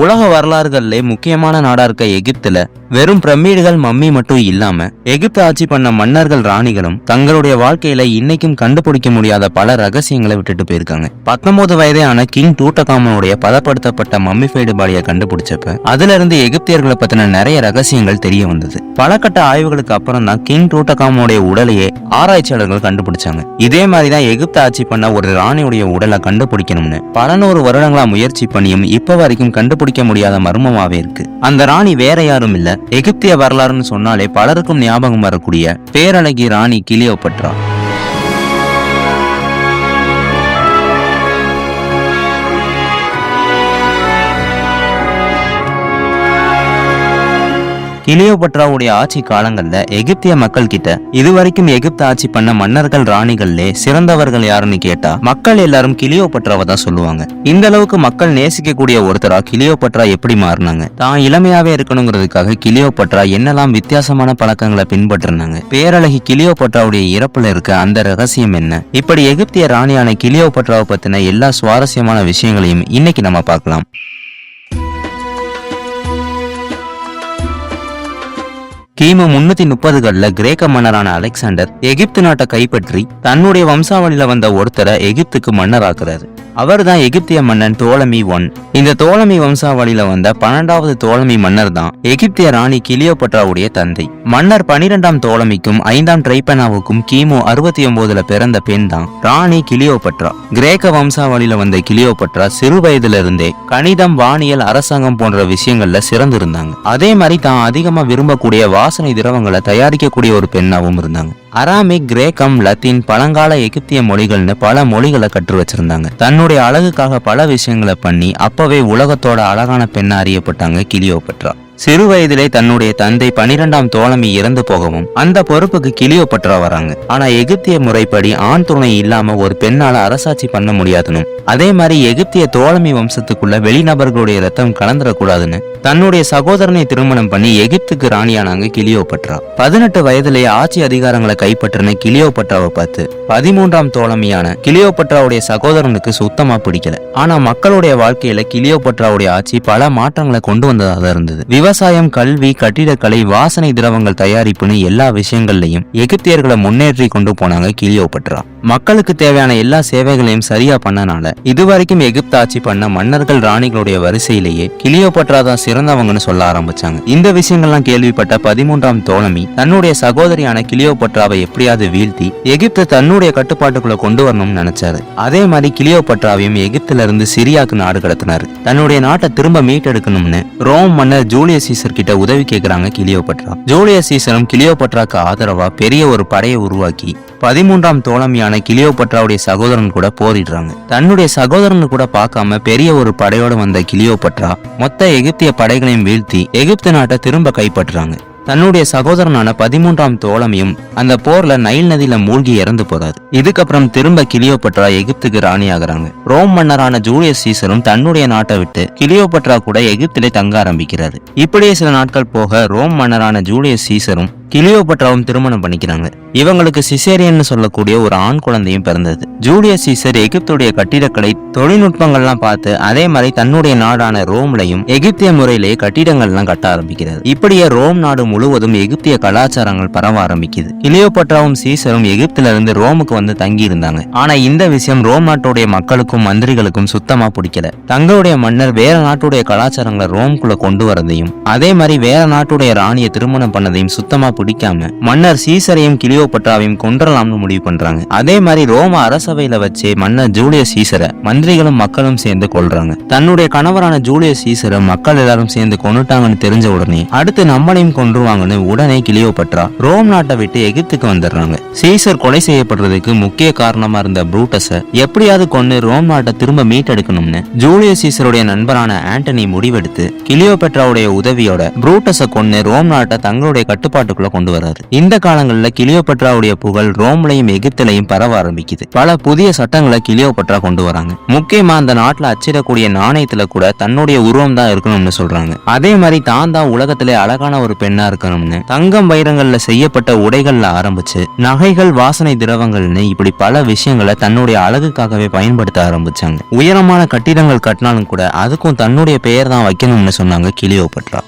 உலக வரலாறுகள்லே முக்கியமான நாடா இருக்க எகிப்துல வெறும் பிரமிடுகள் மம்மி மட்டும் இல்லாம எகிப்து ஆட்சி பண்ண மன்னர்கள் ராணிகளும் தங்களுடைய வாழ்க்கையில இன்னைக்கும் கண்டுபிடிக்க முடியாத பல ரகசியங்களை விட்டுட்டு போயிருக்காங்க. பத்தொன்பது வயதான கிங் டூட்டகாமனுடைய பதப்படுத்தப்பட்ட மம்மிஃபைடு பாடியை கண்டுபிடிச்சப்ப அதுல இருந்து எகிப்தியர்களை பத்தின நிறைய ரகசியங்கள் தெரிய வந்தது. பல கட்ட ஆய்வுகளுக்கு அப்புறம் தான் கிங் டூட்டகாமனுடைய உடலையே ஆராய்ச்சியாளர்கள் கண்டுபிடிச்சாங்க. இதே மாதிரி தான் எகிப்து ஆட்சி பண்ண ஒரு ராணியுடைய உடலை கண்டுபிடிக்கணும்னு பல நூறு வருடங்களா முயற்சி பண்ணியும் இப்ப வரைக்கும் கண்டுபிடிக்க முடியாத மர்மமாவே இருக்கு. அந்த ராணி வேற யாரும் இல்ல. எகிப்திய வரலாறுன்னு சொன்னாலே பலருக்கும் ஞாபகம் வரக்கூடிய பேரழகி ராணி கிளியோபட்ரா கிளியோபட்ராவுடைய ஆட்சி காலங்கள்ல எகிப்திய மக்கள் கிட்ட இதுவரைக்கும் எகிப்து ஆட்சி பண்ண மன்னர்கள் ராணிகள்லே சிறந்தவர்கள் யாருன்னு கேட்டா மக்கள் எல்லாரும் கிளியோபட்ராவை தான் சொல்லுவாங்க. இந்த அளவுக்கு மக்கள் நேசிக்கக்கூடிய ஒருத்தரா கிளியோபட்ரா எப்படி மாறினாங்க? தான் இளமையாவே இருக்கணுங்கிறதுக்காக கிளியோபட்ரா என்னெல்லாம் வித்தியாசமான பழக்கங்களை பின்பற்றினாங்க? பேரழகி கிளியோபட்ராவுடைய இறப்புல இருக்க அந்த ரகசியம் என்ன? இப்படி எகிப்திய ராணியான கிளியோபட்ராவை பத்தின எல்லா சுவாரஸ்யமான விஷயங்களையும் இன்னைக்கு நம்ம பார்க்கலாம். கிமு முன்னூத்தி முப்பதுகள்ல கிரேக்க மன்னரான அலெக்சாண்டர் எகிப்து நாட்டை கைப்பற்றி தன்னுடைய வம்சாவளியில வந்த ஒருத்தரை எகிப்துக்கு மன்னராக்குறாரு. அவர் தான் எகிப்திய மன்னன் தோழமி ஒன். இந்த தோழமி வம்சாவளியில வந்த பன்னெண்டாவது தோழமி மன்னர் தான் எகிப்திய ராணி கிளியோபட்ராவுடைய தந்தை. மன்னர் பனிரெண்டாம் தோழமிக்கும் ஐந்தாம் ட்ரைபனாவுக்கும் கிமு அறுபத்தி ஒன்பதுல பிறந்த பெண் தான் ராணி கிளியோபட்ரா கிரேக்க வம்சாவளியில வந்த கிளியோபட்ரா சிறு வயதுல இருந்தே கணிதம் வானியல் அரசாங்கம் போன்ற விஷயங்கள்ல சிறந்திருந்தாங்க. அதே மாதிரி தான் அதிகமா விரும்பக்கூடிய வாசனை திரவங்களை தயாரிக்கக்கூடிய ஒரு பெண்ணாவும் இருந்தாங்க. அராமிக் கிரேக்கம் லத்தீன் பழங்கால எகிப்திய மொழிகள்னு பல மொழிகளை கற்று வச்சிருந்தாங்க. தன்னுடைய அழகுக்காக பல விஷயங்களை பண்ணி அப்பவே உலகத்தோட அழகான பெண்ணா அறியப்பட்டாங்க கிளியோபெட்ரா சிறு வயதிலே தன்னுடைய தந்தை பனிரெண்டாம் தோழமி இறந்து போகவும் அந்த பொறுப்புக்கு கிளியோபட்ரா வராங்க. ஆனா எகிப்திய முறைப்படி ஆண் துணை இல்லாம ஒரு பெண்ணால அரசாட்சி பண்ண முடியாதுன்னு அதே மாதிரி எகிப்திய தோழமை வம்சத்துக்குள்ள வெளிநபர்களுடைய ரத்தம் கலந்துடக்கூடாதுன்னு தன்னுடைய சகோதரனை திருமணம் பண்ணி எகிப்துக்கு ராணியானாங்க கிளியோபட்ரா பதினெட்டு வயதிலேயே ஆட்சி அதிகாரங்களை கைப்பற்றின கிளியோபட்ராவை பார்த்து பதிமூன்றாம் தோழமையான கிளியோபட்ராவுடைய சகோதரனுக்கு சுத்தமா பிடிக்கல. ஆனா மக்களுடைய வாழ்க்கையில கிளியோபட்ராவுடைய ஆட்சி பல மாற்றங்களை கொண்டு வந்ததாக இருந்தது. விவசாயம் கல்வி கட்டிடக்கலை வாசனை திரவங்கள் தயாரிப்புன்னு எல்லா விஷயங்கள்லையும் எகிப்தியர்களை முன்னேற்றி கொண்டு போனாங்க கிளியோபட்ரா மக்களுக்கு தேவையான எல்லா சேவைகளையும் சரியா பண்ணனால இதுவரைக்கும் எகிப்து ஆட்சி பண்ண மன்னர்கள் ராணிகளுடைய வரிசையிலேயே கிளியோபட்ரா தான் சிறந்தவங்கன்னு சொல்ல ஆரம்பிச்சாங்க. இந்த விஷயங்கள்லாம் கேள்விப்பட்ட பதிமூன்றாம் தோழமி தன்னுடைய சகோதரியான கிளியோபட்ராவை எப்படியாவது வீழ்த்தி எகிப்து தன்னுடைய கட்டுப்பாட்டுக்குள்ள கொண்டு வரணும்னு நினைச்சாரு. அதே மாதிரி கிளியோபட்ராவையும் எகிப்துல இருந்து சிரியாக்கு நாடு கடத்தினாரு. தன்னுடைய நாட்டை திரும்ப மீட்டெடுக்கணும்னு ரோம் மன்னர் ஜூலியஸ் சீசர் கிட்ட உதவி கேட்கிறாங்க கிளியோபட்ரா ஜூலியஸ் சீசரும் கிளியோபட்ராக்கு ஆதரவா பெரிய ஒரு படையை உருவாக்கி பதிமூன்றாம் தோழமையான கிளியோபட்ராவுடைய சகோதரன் கூட போரிடுறாங்க. தன்னுடைய சகோதரன் கூட பார்க்காம பெரிய ஒரு படையோட வந்த கிளியோபட்ரா மொத்த எகிப்திய படைகளையும் வீழ்த்தி எகிப்து நாட்டை திரும்ப கைப்பற்றுறாங்க தன்னுடைய சகோதரனான பதிமூன்றாம் தோழமையும் அந்த போர்ல நைல் நதியில மூழ்கி இறந்து போறாரு இதுக்கப்புறம் திரும்ப கிளியோபட்ரா எகிப்துக்கு ராணி ரோம் மன்னரான ஜூலியஸ் சீசரும் தன்னுடைய நாட்டை விட்டு கிளியோபட்ரா கூட எகிப்திலே தங்க ஆரம்பிக்கிறாரு. இப்படியே சில நாட்கள் போக ரோம் மன்னரான ஜூலியஸ் சீசரும் கிளியோபட்ராவும் திருமணம் பண்ணிக்கிறாங்க. இவங்களுக்கு சிசேரியன்னு சொல்லக்கூடிய ஒரு ஆண் குழந்தையும் பிறந்தது. ஜூலியஸ் சீசர் எகிப்துடைய கட்டிடக்கலை தொழில்நுட்பங்கள்லாம் பார்த்து அதே மாதிரி தன்னுடைய நாடான ரோம்லையும் எகிப்திய முறையிலேயே கட்டிடங்கள்லாம் கட்ட ஆரம்பிக்கிறது. இப்படியே ரோம் நாடு முழுவதும் எகிப்திய கலாச்சாரங்கள் பரவ ஆரம்பிக்குது. கிளியோபட்ராவும் சீசரும் எகிப்துல இருந்து ரோமுக்கு வந்து தங்கி இருந்தாங்க ஆனா இந்த விஷயம் ரோம் நாட்டுடைய மக்களுக்கும் மந்திரிகளுக்கும் சுத்தமா பிடிக்கல. தங்களுடைய மன்னர் வேற நாட்டுடைய கலாச்சாரங்களை ரோம்குள்ள கொண்டு வரதையும் அதே மாதிரி வேற நாட்டுடைய ராணியை திருமணம் பண்ணதையும் சுத்தமா பிடிக்காம மன்னர் சீசரையும் கிளியோபட்ராவையும் கொன்றலாம்னு முடிவு பண்றாங்க. அதே மாதிரி ரோம அரசவையில வச்சு மன்னர் ஜூலியஸ் சீசரை மந்திரிகளும் மக்களும் சேர்ந்து கொள்றாங்க தன்னுடைய கணவரான ஜூலியஸ் சீசரை மக்கள் எல்லாரும் சேர்ந்து கொண்டுட்டாங்கன்னு தெரிஞ்ச உடனே அடுத்து நம்மளையும் கொன்றுவாங்கன்னு உடனே கிளியோபட்ரா ரோம் நாட்டை விட்டு எகிப்துக்கு வந்துடுறாங்க. சீசர் கொலை செய்யப்படுறதுக்கு முக்கிய காரணமா இருந்த புரூட்டஸை எப்படியாவது கொண்டு ரோம் நாட்டை திரும்ப மீட்டெடுக்கணும்னு ஜூலியஸ் சீசருடைய நண்பரான ஆண்டனி முடிவெடுத்து கிளியோபெட்ராவுடைய உதவியோட புரூட்டஸை கொண்டு ரோம் நாட்டை தங்களுடைய கட்டுப்பாட்டுக்குள்ள கட்டுப்பாட்டுக்குள்ள கொண்டு வராரு இந்த காலங்களில் கிளியோபட்ராவுடைய புகழ் ரோம்லையும் எகிப்திலையும் பரவ ஆரம்பிக்குது. பல புதிய சட்டங்களை கிளியோபட்ரா கொண்டு வராங்க. முக்கியமா அந்த நாட்டுல அச்சிடக்கூடிய நாணயத்துல கூட தன்னுடைய உருவம் தான் இருக்கணும்னு சொல்றாங்க. அதே மாதிரி தான் தான் உலகத்திலே அழகான ஒரு பெண்ணா இருக்கணும்னு. தங்கம் வைரங்கள்ல செய்யப்பட்ட உடைகள்ல ஆரம்பிச்சு நகைகள் வாசனை திரவங்கள்னு இப்படி பல விஷயங்களை தன்னுடைய அழகுக்காகவே பயன்படுத்த ஆரம்பிச்சாங்க. உயரமான கட்டிடங்கள் கட்டினாலும் கூட அதுக்கும் தன்னுடைய பெயர் தான் வைக்கணும்னு சொன்னாங்க கிளியோபட்ரா.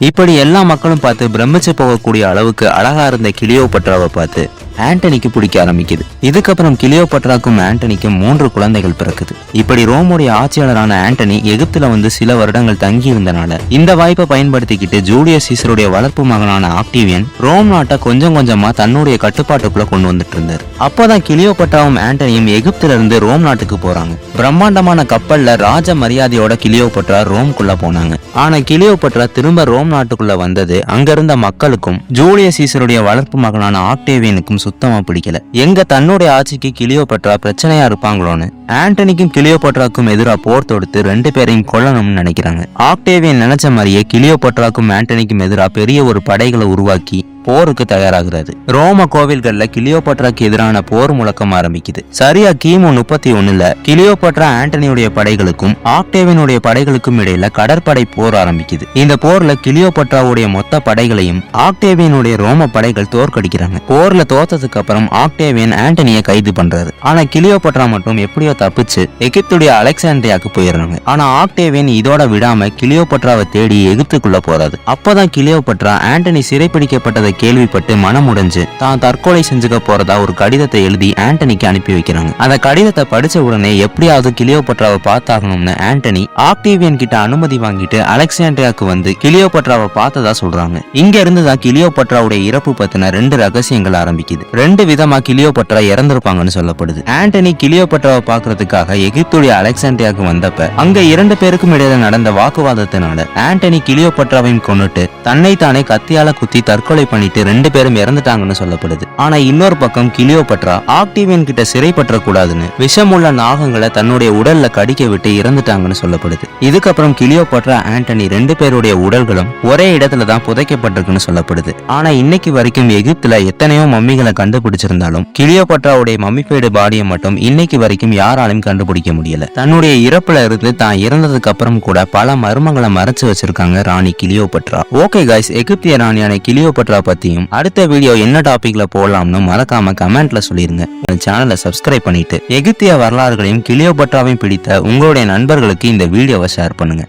இப்படி எல்லா மக்களும் பார்த்து பிரமிச்சு போகக்கூடிய அளவுக்கு அழகா இருந்த கிளியோ பற்றாவை பார்த்து ஆண்டனிக்கு பிடிக்க ஆரம்பிக்குது. இதுக்கப்புறம் கிளியோபட்ராக்கும் ஆண்டனிக்கும் மூன்று குழந்தைகள் பிறக்குது. இப்படி ரோமுடைய ஆட்சியாளரான ஆண்டனி எகிப்துல வந்து சில வருடங்கள் தங்கி இருந்தனால இந்த வாய்ப்பை பயன்படுத்திக்கிட்டு ஜூலியஸ் சீசருடைய வளர்ப்பு மகனான ஆக்டிவியன் ரோம் நாட்டை கொஞ்சம் கொஞ்சமா தன்னுடைய கட்டுப்பாட்டுக்குள்ள கொண்டு வந்துட்டு இருந்தார். அப்போதான் கிளியோபட்ராவும் ஆண்டனியும் எகிப்துல இருந்து ரோம் நாட்டுக்கு போறாங்க. பிரம்மாண்டமான கப்பல்ல ராஜ மரியாதையோட கிளியோபட்ரா ரோம்குள்ள போனாங்க. ஆனா கிளியோபட்ரா திரும்ப ரோம் நாட்டுக்குள்ள வந்தது அங்க இருந்த மக்களுக்கும் ஜூலியஸ் சீசருடைய வளர்ப்பு மகனான ஆக்டேவியனுக்கும் சுத்தமா பிடிக்கல. எங்க தன்னுடைய ஆட்சிக்கு கிளியோபட்ரா பிரச்சனையா இருப்பாங்களோன்னு ஆண்டனிக்கும் கிளியோபட்ராக்கும் எதிராக போர் தொடுத்து ரெண்டு பேரையும் கொல்லணும்னு நினைக்கிறாங்க. ஆக்டேவியன் நினைச்ச மாதிரியே கிளியோபட்ராக்கும் ஆண்டனிக்கும் எதிராக பெரிய ஒரு படைகளை உருவாக்கி போருக்கு தயாராகிறது ரோம கோவில்கள்ல கிளியோபட்ராக்கு எதிரான போர் முழக்கம் ஆரம்பிக்குது. சரியா கிமு முப்பத்தி ஒண்ணுல கிளியோபட்ரா ஆண்டனியுடைய படைகளுக்கும் ஆக்டேவினுடைய படைகளுக்கும் இடையில கடற்படை போர் ஆரம்பிக்குது. இந்த போர்ல கிளியோபட்ராவுடைய மொத்த படைகளையும் ஆக்டேவியனுடைய ரோம படைகள் தோற்கடிக்கிறாங்க. போர்ல தோத்ததுக்கு அப்புறம் ஆக்டேவியன் ஆண்டனியை கைது பண்றாரு. ஆனா கிளியோபட்ரா மட்டும் எப்படியோ தப்பிச்சு எகிப்துடைய அலெக்சாண்ட்ரியாக்கு போயிடுறாங்க. ஆனா ஆக்டேவியன் இதோட விடாம கிளியோபட்ராவை தேடி எகிப்துக்குள்ள போறாரு. அப்பதான் கிளியோபட்ரா ஆண்டனி சிறைப்பிடிக்கப்பட்டதை கேள்விப்பட்டு மனமுடைஞ்சு தான் தற்கொலை செஞ்சுக்க போறதா ஒரு கடிதத்தை எழுதி ஆண்டனிக்கு அனுப்பி வைக்கிறாங்க. அந்த கடிதத்தை படிச்ச உடனே எப்படியாவது கிளியோபட்ராவை பார்த்தாகணும்னு ஆண்டனி ஆக்டேவியன் கிட்ட அனுமதி வாங்கிட்டு அலெக்சாண்ட்ரியாக்கு வந்து கிளியோபட்ராவை பார்த்ததா சொல்றாங்க. இங்க இருந்து தான் கிளியோபட்ராவுடைய இறப்பு பத்தின ரெண்டு ரகசியங்கள் ஆரம்பிக்குது. ரெண்டு விதமா கிளியோபட்ரா இறந்திருப்பாங்கன்னு சொல்லப்படுது. ஆண்டனி கிளியோபட்ராவை பார்க்கறதுக்காக எகிப்துடைய அலெக்சாண்ட்ரியாக்கு வந்தப்ப அங்க இரண்டு பேருக்கும் இடையில நடந்த வாக்குவாதத்தினால ஆண்டனி கிளியோபட்ராவையும் கொன்னுட்டு தன்னை தானே கத்தியால குத்தி தற்கொலை பண்ணி பண்ணிட்டு ரெண்டு பேரும் இறந்துட்டாங்கன்னு சொல்லப்படுது. ஆனா இன்னொரு பக்கம் கிளியோபட்ரா ஆக்டிவியன் கிட்ட சிறைப்பற்ற கூடாதுன்னு விஷமுள்ள நாகங்களை தன்னுடைய உடல்ல கடிக்க விட்டு இறந்துட்டாங்கன்னு சொல்லப்படுது. இதுக்கப்புறம் கிளியோபட்ரா ஆண்டனி ரெண்டு பேருடைய உடல்களும் ஒரே இடத்துல தான் புதைக்கப்பட்டிருக்குன்னு சொல்லப்படுது. ஆனா இன்னைக்கு வரைக்கும் எகிப்துல எத்தனையோ மம்மிகளை கண்டுபிடிச்சிருந்தாலும் கிளியோபட்ராவுடைய மம்மிப்பேடு பாடியை மட்டும் இன்னைக்கு வரைக்கும் யாராலும் கண்டுபிடிக்க முடியல. தன்னுடைய இறப்புல இருந்து தான் இறந்ததுக்கு அப்புறம் கூட பல மர்மங்களை மறைச்சு வச்சிருக்காங்க ராணி கிளியோபட்ரா. ஓகே காய்ஸ் எகிப்திய ராணியான கிளியோபட்ரா பத்தியும் அடுத்த வீடியோ என்ன டாபிக்ல போடலாம்னு மறக்காம கமெண்ட்ல சொல்லிருங்க. சேனலை சப்ஸ்கிரைப் பண்ணிட்டு எகிப்திய வரலாறுகளையும் கிளியோபட்ராவையும் பிடித்த உங்களுடைய நண்பர்களுக்கு இந்த வீடியோவை ஷேர் பண்ணுங்க.